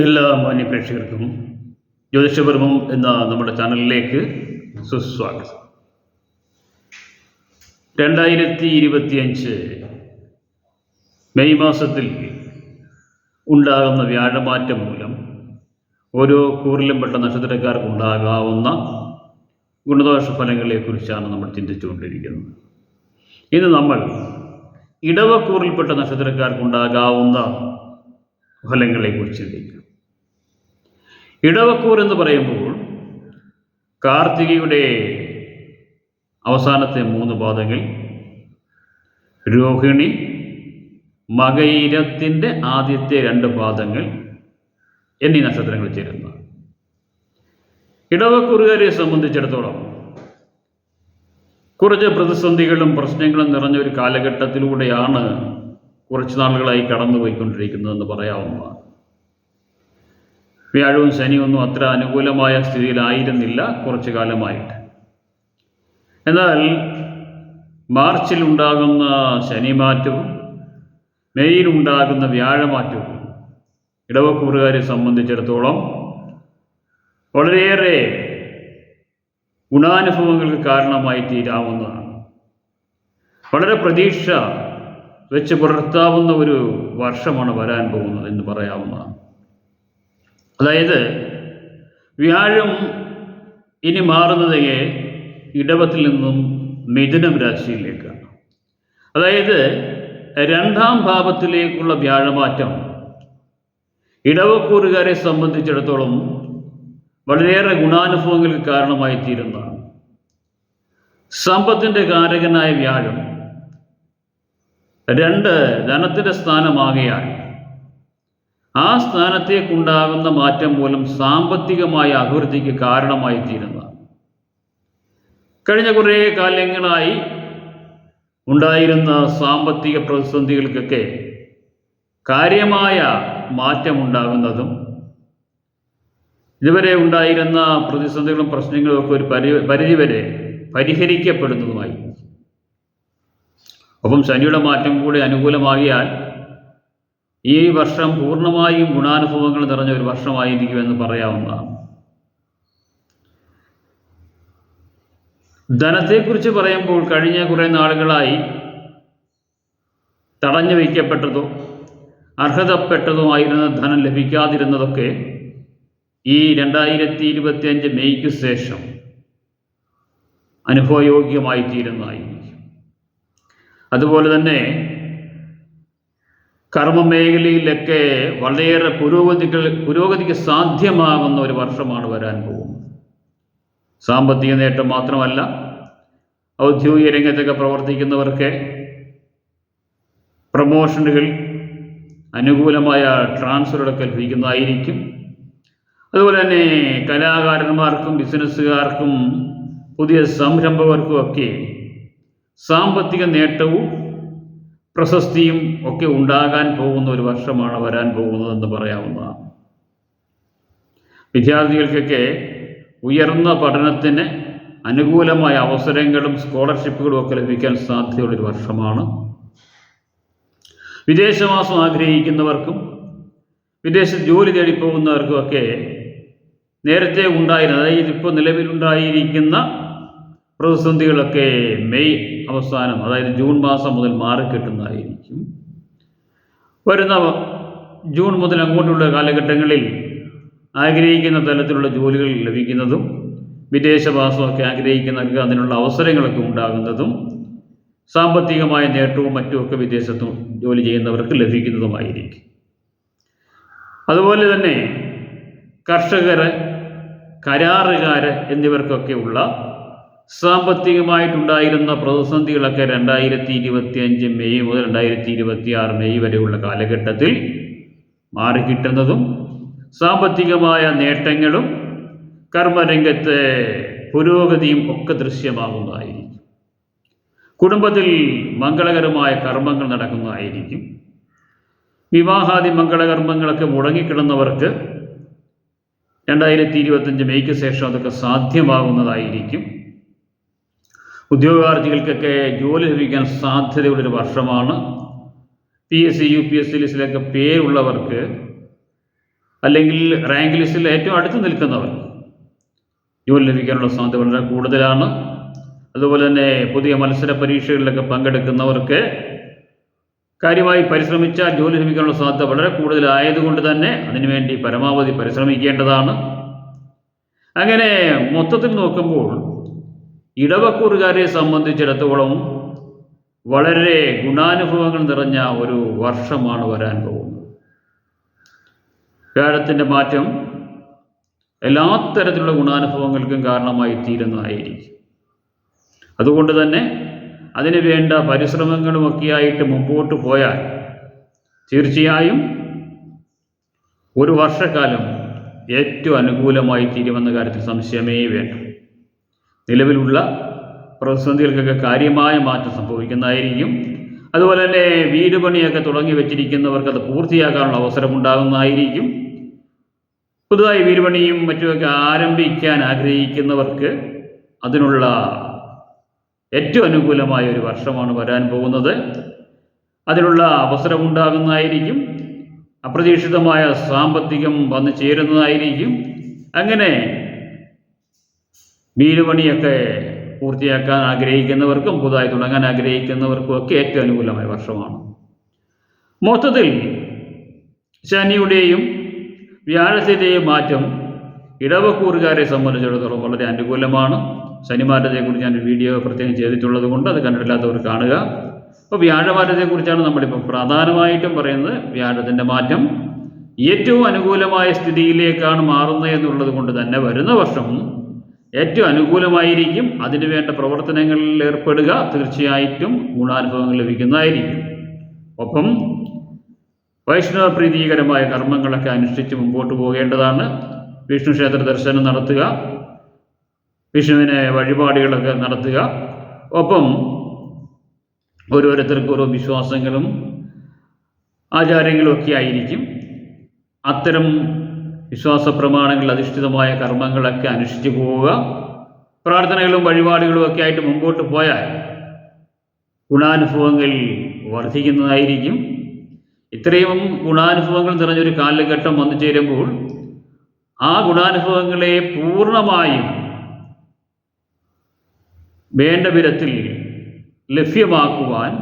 എല്ലാ മാന്യ പ്രേക്ഷകർക്കും ജ്യോതിഷപരമം എന്ന നമ്മുടെ ചാനലിലേക്ക് സുസ്വാഗതം. രണ്ടായിരത്തി ഇരുപത്തിയഞ്ച് മെയ് മാസത്തിൽ ഉണ്ടാകുന്ന വ്യാഴമാറ്റം മൂലം ഓരോ കൂറിലും പെട്ട നക്ഷത്രക്കാർക്ക് ഉണ്ടാകാവുന്ന ഗുണദോഷ ഫലങ്ങളെക്കുറിച്ചാണ് നമ്മൾ ചിന്തിച്ചുകൊണ്ടിരിക്കുന്നത്. ഇന്ന് നമ്മൾ ഇടവക്കൂറിൽപ്പെട്ട നക്ഷത്രക്കാർക്കുണ്ടാകാവുന്ന ഫലങ്ങളെക്കുറിച്ച് ചിന്തിക്കും. ഇടവക്കൂർ എന്ന് പറയുമ്പോൾ കാർത്തികയുടെ അവസാനത്തെ മൂന്ന് പാദങ്ങൾ രോഹിണി മകയിരത്തിന്റെ ആദ്യത്തെ രണ്ട് പാദങ്ങൾ എന്നീ നക്ഷത്രങ്ങൾ ചേരുന്നു. ഇടവക്കൂറുകാരെ സംബന്ധിച്ചിടത്തോളം കുറച്ച് പ്രതിസന്ധികളും പ്രശ്നങ്ങളും നിറഞ്ഞ ഒരു കാലഘട്ടത്തിലൂടെയാണ് കുറച്ച് നാളുകളായി കടന്നുപോയിക്കൊണ്ടിരിക്കുന്നതെന്ന് പറയാവുന്നതാണ്. വ്യാഴവും ശനിയൊന്നും അത്ര അനുകൂലമായ സ്ഥിതിയിലായിരുന്നില്ല കുറച്ചു കാലമായിട്ട്. എന്നാൽ മാർച്ചിൽ ഉണ്ടാകുന്ന ശനിമാറ്റവും മെയ്യിൽ ഉണ്ടാകുന്ന വ്യാഴമാറ്റവും ഇടവക്കൂറുകാരെ സംബന്ധിച്ചിടത്തോളം വളരെയേറെ ഗുണാനുഭവങ്ങൾക്ക് കാരണമായി തീരാവുന്നതാണ്. വളരെ പ്രതീക്ഷ വെച്ച് പുലർത്താവുന്ന ഒരു വർഷമാണ് വരാൻ പോകുന്നത് എന്ന് പറയാവുന്നതാണ്. അതായത് വ്യാഴം ഇനി മാറുന്നത് ഇടവത്തിൽ നിന്നും മിഥുനം രാശിയിലേക്കാണ് അതായത് രണ്ടാം ഭാവത്തിലേക്കുള്ള വ്യാഴമാറ്റം ഇടവക്കൂറുകാരെ സംബന്ധിച്ചിടത്തോളം വളരെയേറെ ഗുണാനുഭവങ്ങൾക്ക് കാരണമായി തീരുന്നതാണ്. സമ്പത്തിന്റെ കാരകനായ വ്യാഴം രണ്ട് ധനത്തിന്റെ സ്ഥാനമാകയാൽ ആ സ്ഥാനത്തേക്കുണ്ടാകുന്ന മാറ്റം മൂലം സാമ്പത്തികമായ അഭിവൃദ്ധിക്ക് കാരണമായി തീരുന്ന കഴിഞ്ഞ കുറേ കാലങ്ങളായി ഉണ്ടായിരുന്ന സാമ്പത്തിക പ്രതിസന്ധികൾക്കൊക്കെ കാര്യമായ മാറ്റമുണ്ടാകുന്നതും ഇതുവരെ ഉണ്ടായിരുന്ന പ്രതിസന്ധികളും പ്രശ്നങ്ങളും ഒക്കെ ഒരു പരി പരിധിവരെ പരിഹരിക്കപ്പെടുന്നതുമായി. ഒപ്പം ശനിയുടെ മാറ്റം കൂടി അനുകൂലമാകിയാൽ ഈ വർഷം പൂർണമായും ഗുണാനുഭവങ്ങൾ നിറഞ്ഞ ഒരു വർഷമായിരിക്കുമെന്ന് പറയാവുന്നതാണ്. ധനത്തെക്കുറിച്ച് പറയുമ്പോൾ കഴിഞ്ഞ കുറേ നാളുകളായി തടഞ്ഞു വയ്ക്കപ്പെട്ടതോ അർഹതപ്പെട്ടതുമായിരുന്ന ധനം ലഭിക്കാതിരുന്നതൊക്കെ ഈ രണ്ടായിരത്തി ഇരുപത്തി അഞ്ച് മെയ്ക്ക് ശേഷം അനുഭവയോഗ്യമായി തീരുന്നതായിരിക്കും അതുപോലെ തന്നെ കർമ്മമേഖലയിലൊക്കെ വളരെയേറെ പുരോഗതികൾ പുരോഗതിക്ക് സാധ്യമാകുന്ന ഒരു വർഷമാണ് വരാൻ പോകുന്നത്. സാമ്പത്തിക നേട്ടം മാത്രമല്ല ഔദ്യോഗിക രംഗത്തൊക്കെ പ്രവർത്തിക്കുന്നവർക്ക് പ്രമോഷനുകൾ അനുകൂലമായ ട്രാൻസ്ഫറുകളൊക്കെ ലഭിക്കുന്നതായിരിക്കും. അതുപോലെ തന്നെ കലാകാരന്മാർക്കും ബിസിനസ്സുകാർക്കും പുതിയ സംരംഭകർക്കും ഒക്കെ സാമ്പത്തിക നേട്ടവും പ്രശസ്തിയും ഒക്കെ ഉണ്ടാകാൻ പോകുന്ന ഒരു വർഷമാണ് വരാൻ പോകുന്നതെന്ന് പറയാവുന്നതാണ്. വിദ്യാർത്ഥികൾക്കൊക്കെ ഉയർന്ന പഠനത്തിന് അനുകൂലമായ അവസരങ്ങളും സ്കോളർഷിപ്പുകളും ഒക്കെ ലഭിക്കാൻ സാധ്യതയുള്ളൊരു വർഷമാണ്. വിദേശവാസം ആഗ്രഹിക്കുന്നവർക്കും വിദേശത്ത് ജോലി തേടി പോകുന്നവർക്കുമൊക്കെ നേരത്തെ ഉണ്ടായിരുന്ന അതായത് ഇപ്പോൾ നിലവിലുണ്ടായിരിക്കുന്ന പ്രതിസന്ധികളൊക്കെ മെയ് അവസാനം അതായത് ജൂൺ മാസം മുതൽ മാറിക്കിട്ടുന്നതായിരിക്കും വരുന്ന ജൂൺ മുതൽ അങ്ങോട്ടുള്ള കാലഘട്ടങ്ങളിൽ ആഗ്രഹിക്കുന്ന തലത്തിലുള്ള ജോലികൾ ലഭിക്കുന്നതും വിദേശവാസമൊക്കെ ആഗ്രഹിക്കുന്നവർക്ക് അതിനുള്ള അവസരങ്ങളൊക്കെ ഉണ്ടാകുന്നതും സാമ്പത്തികമായ നേട്ടവും മറ്റുമൊക്കെ വിദേശത്ത് ജോലി ചെയ്യുന്നവർക്ക് ലഭിക്കുന്നതുമായിരിക്കും. അതുപോലെ തന്നെ കർഷകർ കരാറുകാർ എന്നിവർക്കൊക്കെയുള്ള സാമ്പത്തികമായിട്ടുണ്ടായിരുന്ന പ്രതിസന്ധികളൊക്കെ രണ്ടായിരത്തി ഇരുപത്തി അഞ്ച് മെയ് മുതൽ രണ്ടായിരത്തി ഇരുപത്തി ആറ് മെയ് വരെയുള്ള കാലഘട്ടത്തിൽ മാറിക്കിട്ടുന്നതും സാമ്പത്തികമായ നേട്ടങ്ങളും കർമ്മരംഗത്തെ പുരോഗതിയും ഒക്കെ ദൃശ്യമാകുന്നതായിരിക്കും. കുടുംബത്തിൽ മംഗളകരമായ കർമ്മങ്ങൾ നടക്കുന്നതായിരിക്കും. വിവാഹാദി മംഗളകർമ്മങ്ങളൊക്കെ മുടങ്ങിക്കിടന്നവർക്ക് രണ്ടായിരത്തി ഇരുപത്തഞ്ച് മെയ്ക്ക് ശേഷം അതൊക്കെ സാധ്യമാകുന്നതായിരിക്കും. ഉദ്യോഗാർത്ഥികൾക്കൊക്കെ ജോലി ലഭിക്കാൻ സാധ്യതയുള്ളൊരു വർഷമാണ്. P S C U P S C ലിസ്റ്റിലൊക്കെ പേരുള്ളവർക്ക് അല്ലെങ്കിൽ റാങ്ക് ലിസ്റ്റിൽ ഏറ്റവും അടുത്ത് നിൽക്കുന്നവർ ജോലി ലഭിക്കാനുള്ള സാധ്യത വളരെ കൂടുതലാണ്. അതുപോലെ തന്നെ പുതിയ മത്സര പരീക്ഷകളിലൊക്കെ പങ്കെടുക്കുന്നവർക്ക് കാര്യമായി പരിശ്രമിച്ചാൽ ജോലി ലഭിക്കാനുള്ള സാധ്യത വളരെ കൂടുതലായതുകൊണ്ട് തന്നെ അതിനുവേണ്ടി പരമാവധി പരിശ്രമിക്കേണ്ടതാണ്. അങ്ങനെ മൊത്തത്തിൽ നോക്കുമ്പോൾ ഇടവക്കൂറുകാരെ സംബന്ധിച്ചിടത്തോളം വളരെ ഗുണാനുഭവങ്ങൾ നിറഞ്ഞ ഒരു വർഷമാണ് വരാൻ പോകുന്നത്. വ്യാഴത്തിന്റെ മാറ്റം എല്ലാ തരത്തിലുള്ള ഗുണാനുഭവങ്ങൾക്കും കാരണമായി തീരുന്നതായിരിക്കും അതുകൊണ്ട് തന്നെ അതിന് വേണ്ട പരിശ്രമങ്ങളുമൊക്കെയായിട്ട് മുമ്പോട്ട് പോയാൽ തീർച്ചയായും ഒരു വർഷക്കാലം ഏറ്റവും അനുകൂലമായി തീരുമെന്ന കാര്യത്തിൽ സംശയമേ വേണ്ട. നിലവിലുള്ള പ്രതിസന്ധികൾക്കൊക്കെ കാര്യമായ മാറ്റം സംഭവിക്കുന്നതായിരിക്കും. അതുപോലെ തന്നെ വീട് പണിയൊക്കെ തുടങ്ങി വെച്ചിരിക്കുന്നവർക്ക് അത് പൂർത്തിയാക്കാനുള്ള അവസരം ഉണ്ടാകുന്നതായിരിക്കും. പുതുതായി വീട് പണിയും മറ്റുമൊക്കെ ആരംഭിക്കാൻ ആഗ്രഹിക്കുന്നവർക്ക് അതിനുള്ള ഏറ്റവും അനുകൂലമായ ഒരു വർഷമാണ് വരാൻ പോകുന്നത്. അതിനുള്ള അവസരം ഉണ്ടാകുന്നതായിരിക്കും. അപ്രതീക്ഷിതമായ സാമ്പത്തികം വന്നു ചേരുന്നതായിരിക്കും. അങ്ങനെ വീട് പണിയൊക്കെ പൂർത്തിയാക്കാൻ ആഗ്രഹിക്കുന്നവർക്കും പുതുതായി തുടങ്ങാൻ ആഗ്രഹിക്കുന്നവർക്കും ഒക്കെ ഏറ്റവും അനുകൂലമായ വർഷമാണ്. മൊത്തത്തിൽ ശനിയുടെയും വ്യാഴത്തിന്റെയും മാറ്റം ഇടവക്കൂറുകാരെ സംബന്ധിച്ചിടത്തോളം വളരെ അനുകൂലമാണ്. ശനിമാറ്റത്തെക്കുറിച്ച് ഞാൻ വീഡിയോ പ്രത്യേകം ചെയ്തിട്ടുള്ളത് കൊണ്ട് അത് കണ്ടിട്ടില്ലാത്തവർ കാണുക. അപ്പോൾ വ്യാഴമാറ്റത്തെക്കുറിച്ചാണ് നമ്മളിപ്പോൾ പ്രധാനമായിട്ടും പറയുന്നത്. വ്യാഴത്തിന്റെ മാറ്റം ഏറ്റവും അനുകൂലമായ സ്ഥിതിയിലേക്കാണ് മാറുന്നത് എന്നുള്ളത് കൊണ്ട് തന്നെ വരുന്ന വർഷം ഏറ്റവും അനുകൂലമായിരിക്കും. അതിനു വേണ്ട പ്രവർത്തനങ്ങളിൽ ഏർപ്പെടുക. തീർച്ചയായിട്ടും ഗുണാനുഭവങ്ങൾ ലഭിക്കുന്നതായിരിക്കും. ഒപ്പം വൈഷ്ണവ പ്രീതികരമായ കർമ്മങ്ങളൊക്കെ അനുഷ്ഠിച്ച് മുമ്പോട്ട് പോകേണ്ടതാണ്. വിഷ്ണു ക്ഷേത്ര ദർശനം നടത്തുക. വിഷ്ണുവിനെ വഴിപാടുകളൊക്കെ നടത്തുക. ഒപ്പം ഓരോരുത്തർക്കും ഓരോ വിശ്വാസങ്ങളും ആചാരങ്ങളും ഒക്കെ ആയിരിക്കും. അത്തരം വിശ്വാസ പ്രമാണങ്ങൾ അധിഷ്ഠിതമായ കർമ്മങ്ങളൊക്കെ അനുഷ്ഠിച്ചു പോവുക. പ്രാർത്ഥനകളും വഴിപാടുകളും ഒക്കെ ആയിട്ട് മുമ്പോട്ട് പോയാൽ ഗുണാനുഭവങ്ങൾ വർദ്ധിക്കുന്നതായിരിക്കും. ഇത്രയും ഗുണാനുഭവങ്ങൾ നിറഞ്ഞൊരു കാലഘട്ടം വന്നു ചേരുമ്പോൾ ആ ഗുണാനുഭവങ്ങളെ പൂർണമായും വേണ്ട വിധത്തിൽ ലഭ്യമാക്കുവാൻ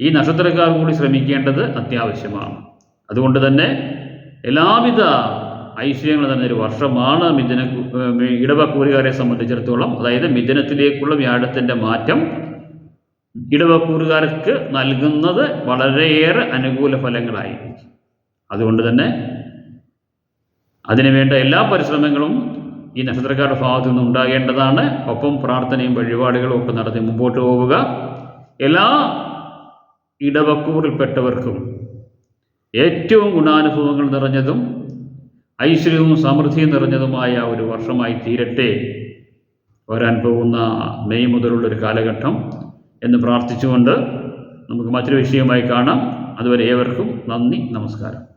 ഈ നക്ഷത്രക്കാർ കൂടി ശ്രമിക്കേണ്ടത് അത്യാവശ്യമാണ്. അതുകൊണ്ട് തന്നെ എല്ലാവിധ ഐശ്വര്യങ്ങൾ നിറഞ്ഞൊരു വർഷമാണ് മിഥുന ഇടവക്കൂറുകാരെ സംബന്ധിച്ചിടത്തോളം അതായത് മിഥുനത്തിലേക്കുള്ള വ്യാഴത്തിന്റെ മാറ്റം ഇടവക്കൂറുകാർക്ക് നൽകുന്നത് വളരെയേറെ അനുകൂല ഫലങ്ങളായിരിക്കും അതുകൊണ്ട് തന്നെ അതിനുവേണ്ട എല്ലാ പരിശ്രമങ്ങളും ഈ നക്ഷത്രക്കാരുടെ ഭാഗത്തു നിന്ന് ഉണ്ടാകേണ്ടതാണ്. ഒപ്പം പ്രാർത്ഥനയും വഴിപാടുകളും ഒക്കെ നടത്തി മുമ്പോട്ട് പോവുക. എല്ലാ ഇടവക്കൂറിൽപ്പെട്ടവർക്കും ഏറ്റവും ഗുണാനുഭവങ്ങൾ നിറഞ്ഞതും ഐശ്വര്യവും സമൃദ്ധിയും നിറഞ്ഞതുമായ ഒരു വർഷമായി തീരട്ടെ. വരാൻ പോകുന്ന മെയ് മുതലുള്ളൊരു കാലഘട്ടം എന്ന് പ്രാർത്ഥിച്ചുകൊണ്ട് നമുക്ക് മറ്റൊരു വിഷയമായി കാണാം. അതുവരെ ഏവർക്കും നന്ദി നമസ്കാരം.